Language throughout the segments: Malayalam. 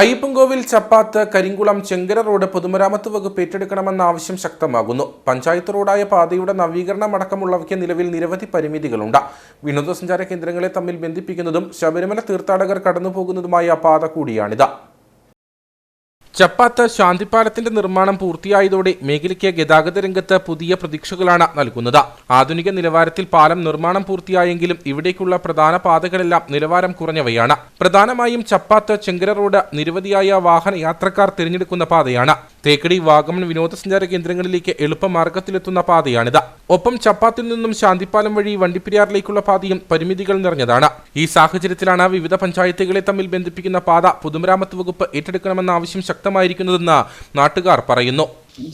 അയ്യപ്പൻകോവിൽ ചപ്പാത്ത് കരിങ്കുളം ചെങ്കര റോഡ് പൊതുമരാമത്ത് വകുപ്പ് ഏറ്റെടുക്കണമെന്ന ആവശ്യം ശക്തമാകുന്നു. പഞ്ചായത്ത് റോഡായ പാതയുടെ നവീകരണം അടക്കമുള്ളവയ്ക്ക് നിലവിൽ നിരവധി പരിമിതികളുണ്ട്. വിനോദസഞ്ചാര കേന്ദ്രങ്ങളെ തമ്മിൽ ബന്ധിപ്പിക്കുന്നതും ശബരിമല തീർത്ഥാടകർ കടന്നുപോകുന്നതുമായ പാത കൂടിയാണിത്. ചപ്പാത്ത് ശാന്തിപ്പാലത്തിന്റെ നിർമ്മാണം പൂർത്തിയായതോടെ മേഖലയ്ക്ക് ഗതാഗത രംഗത്ത് പുതിയ പ്രതീക്ഷകളാണ് നൽകുന്നത്. ആധുനിക നിലവാരത്തിൽ പാലം നിർമ്മാണം പൂർത്തിയായെങ്കിലും ഇവിടേക്കുള്ള പ്രധാന പാതകളെല്ലാം നിലവാരം കുറഞ്ഞവയാണ്. പ്രധാനമായും ചപ്പാത്ത് ചെങ്കര റോഡ് നിരവധിയായ വാഹന യാത്രക്കാർ തിരഞ്ഞെടുക്കുന്ന പാതയാണ്. തേക്കടി വാഗമൺ വിനോദസഞ്ചാര കേന്ദ്രങ്ങളിലേക്ക് എളുപ്പമാർഗത്തിലെത്തുന്ന പാതയാണിത്. ഒപ്പം ചപ്പാത്തിൽ നിന്നും ശാന്തിപ്പാലം വഴി വണ്ടിപ്പെരിയാറിലേക്കുള്ള പാതയും പരിമിതികൾ നിറഞ്ഞതാണ്. ഈ സാഹചര്യത്തിലാണ് വിവിധ പഞ്ചായത്തുകളെ തമ്മിൽ ബന്ധിപ്പിക്കുന്ന പാത പൊതുമരാമത്ത് വകുപ്പ് ഏറ്റെടുക്കണമെന്ന ആവശ്യം ശക്തമായിരിക്കുന്നതെന്ന് നാട്ടുകാർ പറയുന്നു.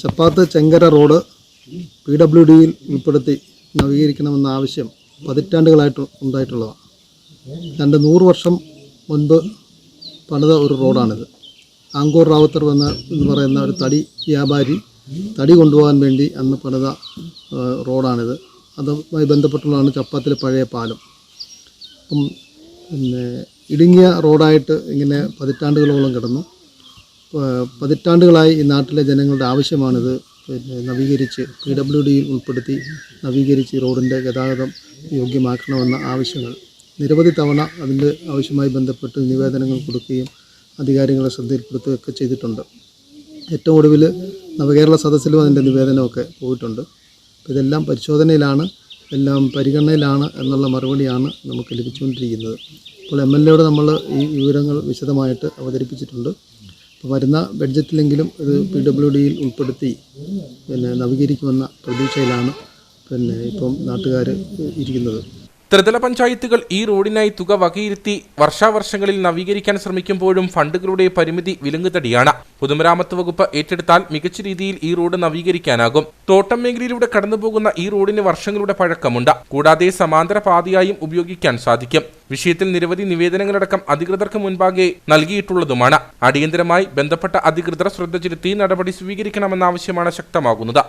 Chappath Chenkara road P W ഡിയിൽ ഉൾപ്പെടുത്തി നവീകരിക്കണമെന്ന ആവശ്യം പതിറ്റാണ്ടുകളായിട്ട് ഉണ്ടായിട്ടുള്ളതാണ്. രണ്ട് നൂറ് വർഷം മുൻപ് പണിത ഒരു റോഡാണിത്. ആങ്കോർ റാവുത്തർ എന്ന എന്ന് പറയുന്ന ഒരു തടി വ്യാപാരി തടി കൊണ്ടുപോകാൻ വേണ്ടി അന്ന് പണിത റോഡാണിത്. അതുമായി ബന്ധപ്പെട്ടുള്ളതാണ് ചപ്പാത്തിലെ പഴയ പാലം. അപ്പം പിന്നെ ഇടുങ്ങിയ റോഡായിട്ട് ഇങ്ങനെ പതിറ്റാണ്ടുകളോളം കിടന്നു. പതിറ്റാണ്ടുകളായി ഈ നാട്ടിലെ ജനങ്ങളുടെ ആവശ്യമാണിത്. പിന്നെ നവീകരിച്ച് പി ഡബ്ല്യു ഡിയിൽ ഉൾപ്പെടുത്തി നവീകരിച്ച് റോഡിന്റെ ഗതാഗതം യോഗ്യമാക്കണമെന്ന ആവശ്യങ്ങൾ. നിരവധി തവണ അതിന്റെ ആവശ്യമായി ബന്ധപ്പെട്ട് നിവേദനങ്ങൾ കൊടുക്കുകയും അധികാരികളെ ശ്രദ്ധയിൽപ്പെടുത്തുകയൊക്കെ ചെയ്തിട്ടുണ്ട്. ഏറ്റവും ഒടുവിൽ നവകേരള സദസ്സിലും അതിന്റെ നിവേദനമൊക്കെ പോയിട്ടുണ്ട്. അപ്പോൾ ഇതെല്ലാം പരിശോധനയിലാണ് എല്ലാം പരിഗണനയിലാണ് എന്നുള്ള മറുപടിയാണ് നമുക്ക് ലഭിച്ചുകൊണ്ടിരിക്കുന്നത്. അപ്പോൾ എം എൽ എയോട് നമ്മൾ ഈ വിവരങ്ങൾ വിശദമായിട്ട് അവതരിപ്പിച്ചിട്ടുണ്ട്. അപ്പോൾ വരുന്ന ബഡ്ജറ്റിലെങ്കിലും ഇത് പി ഡബ്ല്യു ഡിയിൽ ഉൾപ്പെടുത്തി പിന്നെ നവീകരിക്കുമെന്ന പ്രതീക്ഷയിലാണ് പിന്നെ ഇപ്പം നാട്ടുകാർ ഇരിക്കുന്നത്. ത്രിതല പഞ്ചായത്തുകൾ ഈ റോഡിനായി തുക വകയിരുത്തി വർഷാവർഷങ്ങളിൽ നവീകരിക്കാൻ ശ്രമിക്കുമ്പോഴും ഫണ്ടുകളുടെ പരിമിതി വിലങ്ങുതടിയാണ്. പൊതുമരാമത്ത് വകുപ്പ് ഏറ്റെടുത്താൽ മികച്ച രീതിയിൽ ഈ റോഡ് നവീകരിക്കാനാകും. തോട്ടം മേഖലയിലൂടെ കടന്നുപോകുന്ന ഈ റോഡിന് വർഷങ്ങളുടെ പഴക്കമുണ്ട്. കൂടാതെ സമാന്തര പാതയായും ഉപയോഗിക്കാൻ സാധിക്കും. വിഷയത്തിൽ നിരവധി നിവേദനങ്ങളടക്കം അധികൃതർക്ക് മുൻപാകെ നൽകിയിട്ടുള്ളതുമാണ്. അടിയന്തരമായി ബന്ധപ്പെട്ട അധികൃതർ ശ്രദ്ധ ചെലുത്തി നടപടി സ്വീകരിക്കണമെന്ന ആവശ്യമാണ് ശക്തമാകുന്നത്.